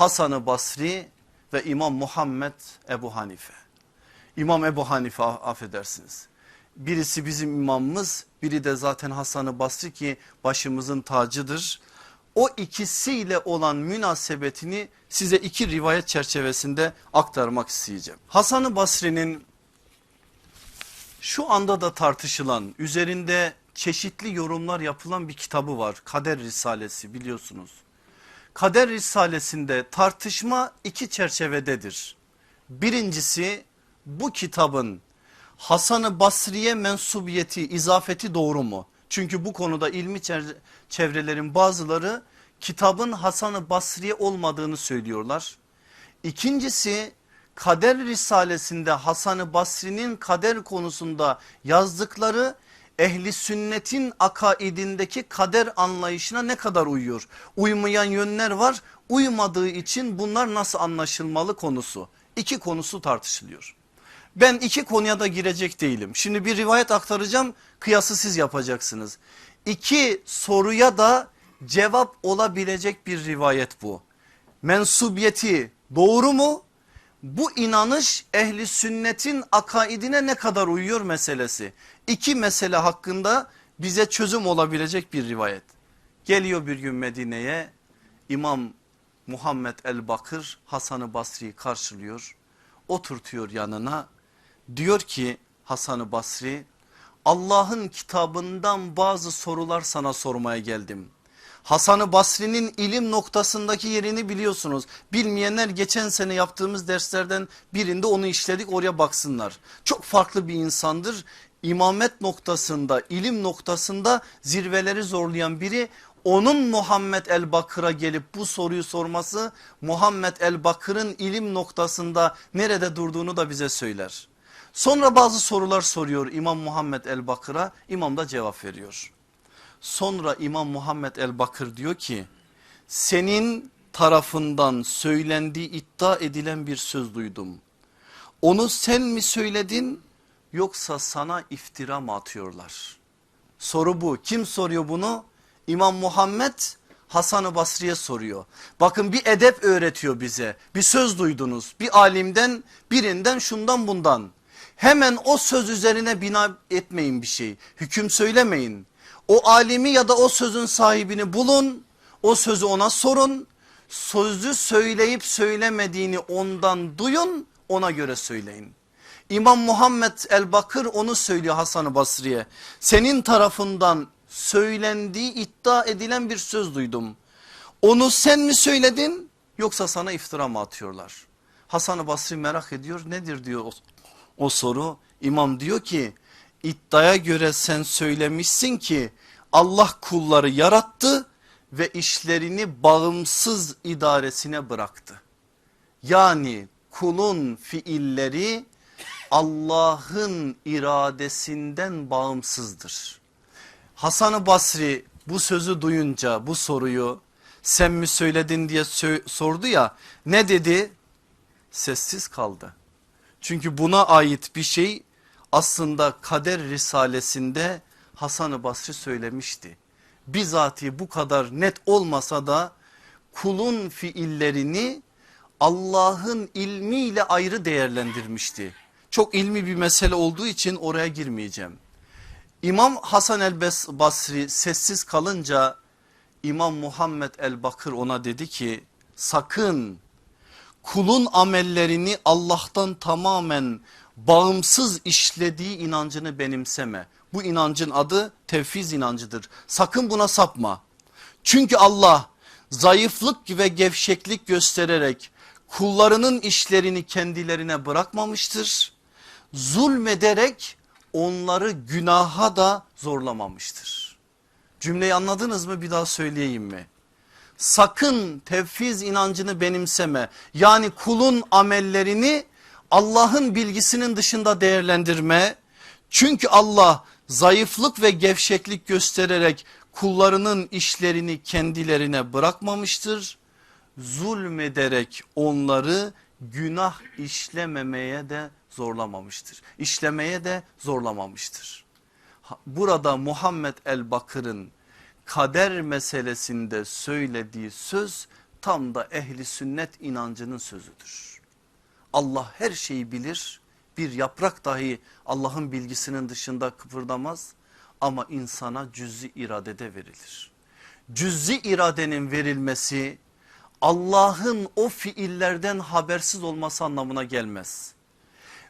Hasan-ı Basri ve İmam Muhammed Ebu Hanife. İmam Ebu Hanife affedersiniz. Birisi bizim imamımız biri de zaten Hasan-ı Basri ki başımızın tacıdır. O ikisiyle olan münasebetini size iki rivayet çerçevesinde aktarmak isteyeceğim. Hasan-ı Basri'nin şu anda da tartışılan üzerinde çeşitli yorumlar yapılan bir kitabı var. Kader Risalesi biliyorsunuz. Kader Risalesinde tartışma iki çerçevededir. Birincisi bu kitabın Hasan-ı Basri'ye mensubiyeti, izafeti doğru mu? Çünkü bu konuda ilmi çevrelerin bazıları kitabın Hasan-ı Basri'ye olmadığını söylüyorlar. İkincisi Kader Risalesinde Hasan-ı Basri'nin kader konusunda yazdıkları ehli sünnetin akaidindeki kader anlayışına ne kadar uyuyor? Uymayan yönler var uymadığı için bunlar nasıl anlaşılmalı konusu. İki konusu tartışılıyor. Ben iki konuya da girecek değilim. Şimdi bir rivayet aktaracağım kıyası siz yapacaksınız. İki soruya da cevap olabilecek bir rivayet bu. Mensubiyeti doğru mu? Bu inanış ehli sünnetin akaidine ne kadar uyuyor meselesi. İki mesele hakkında bize çözüm olabilecek bir rivayet. Geliyor bir gün Medine'ye İmam Muhammed el Bakır Hasan-ı Basri'yi karşılıyor. Oturtuyor yanına diyor ki Hasan-ı Basri Allah'ın kitabından bazı sorular sana sormaya geldim. Hasan-ı Basri'nin ilim noktasındaki yerini biliyorsunuz. Bilmeyenler geçen sene yaptığımız derslerden birinde onu işledik oraya baksınlar. Çok farklı bir insandır. İmamet noktasında ilim noktasında zirveleri zorlayan biri onun Muhammed el Bakır'a gelip bu soruyu sorması Muhammed el Bakır'ın ilim noktasında nerede durduğunu da bize söyler. Sonra bazı sorular soruyor İmam Muhammed el Bakır'a İmam da cevap veriyor. Sonra İmam Muhammed el Bakır diyor ki senin tarafından söylendiği iddia edilen bir söz duydum. Onu sen mi söyledin yoksa sana iftira mı atıyorlar? Soru bu. Kim soruyor bunu? İmam Muhammed Hasan-ı Basri'ye soruyor. Bakın bir edep öğretiyor bize. Bir söz duydunuz. Bir alimden birinden şundan bundan. Hemen o söz üzerine bina etmeyin bir şey. Hüküm söylemeyin. O alimi ya da o sözün sahibini bulun. O sözü ona sorun. Sözü söyleyip söylemediğini ondan duyun ona göre söyleyin. İmam Muhammed el Bakır onu söylüyor Hasan-ı Basri'ye. Senin tarafından söylendiği iddia edilen bir söz duydum. Onu sen mi söyledin yoksa sana iftira mı atıyorlar? Hasan-ı Basri merak ediyor nedir diyor o, o soru. İmam diyor ki iddiaya göre sen söylemişsin ki Allah kulları yarattı ve işlerini bağımsız idaresine bıraktı. Yani kulun fiilleri Allah'ın iradesinden bağımsızdır. Hasan-ı Basri bu sözü duyunca bu soruyu sen mi söyledin diye sordu ya ne dedi? Sessiz kaldı. Çünkü buna ait bir şey aslında kader risalesinde Hasan-ı Basri söylemişti. Bizatihi bu kadar net olmasa da kulun fiillerini Allah'ın ilmiyle ayrı değerlendirmişti. Çok ilmi bir mesele olduğu için oraya girmeyeceğim. İmam Hasan el Basri sessiz kalınca İmam Muhammed el Bakır ona dedi ki sakın kulun amellerini Allah'tan tamamen bağımsız işlediği inancını benimseme. Bu inancın adı tevfiz inancıdır. Sakın buna sapma. Çünkü Allah zayıflık ve gevşeklik göstererek kullarının işlerini kendilerine bırakmamıştır. Zulmederek onları günaha da zorlamamıştır. Cümleyi anladınız mı bir daha söyleyeyim mi? Sakın tevfiz inancını benimseme. Yani kulun amellerini Allah'ın bilgisinin dışında değerlendirme. Çünkü Allah zayıflık ve gevşeklik göstererek kullarının işlerini kendilerine bırakmamıştır. Zulmederek onları günah işlememeye de zorlamamıştır. İşlemeye de zorlamamıştır. Burada Muhammed el Bakır'ın kader meselesinde söylediği söz tam da ehli sünnet inancının sözüdür. Allah her şeyi bilir. Bir yaprak dahi Allah'ın bilgisinin dışında kıpırdamaz ama insana cüz'i iradede verilir. Cüz'i iradenin verilmesi Allah'ın o fiillerden habersiz olması anlamına gelmez.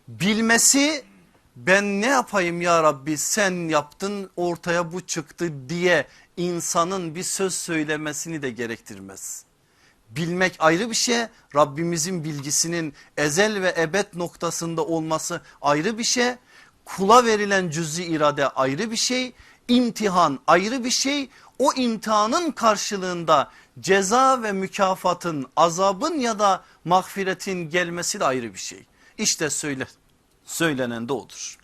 Bilmesi ben ne yapayım ya Rabbi sen yaptın ortaya bu çıktı diye insanın bir söz söylemesini de gerektirmez. Bilmek ayrı bir şey Rabbimizin bilgisinin ezel ve ebed noktasında olması ayrı bir şey. Kula verilen cüz'i irade ayrı bir şey imtihan ayrı bir şey o imtihanın karşılığında ceza ve mükafatın azabın ya da mağfiretin gelmesi de ayrı bir şey. İşte söyle, söylenen de odur.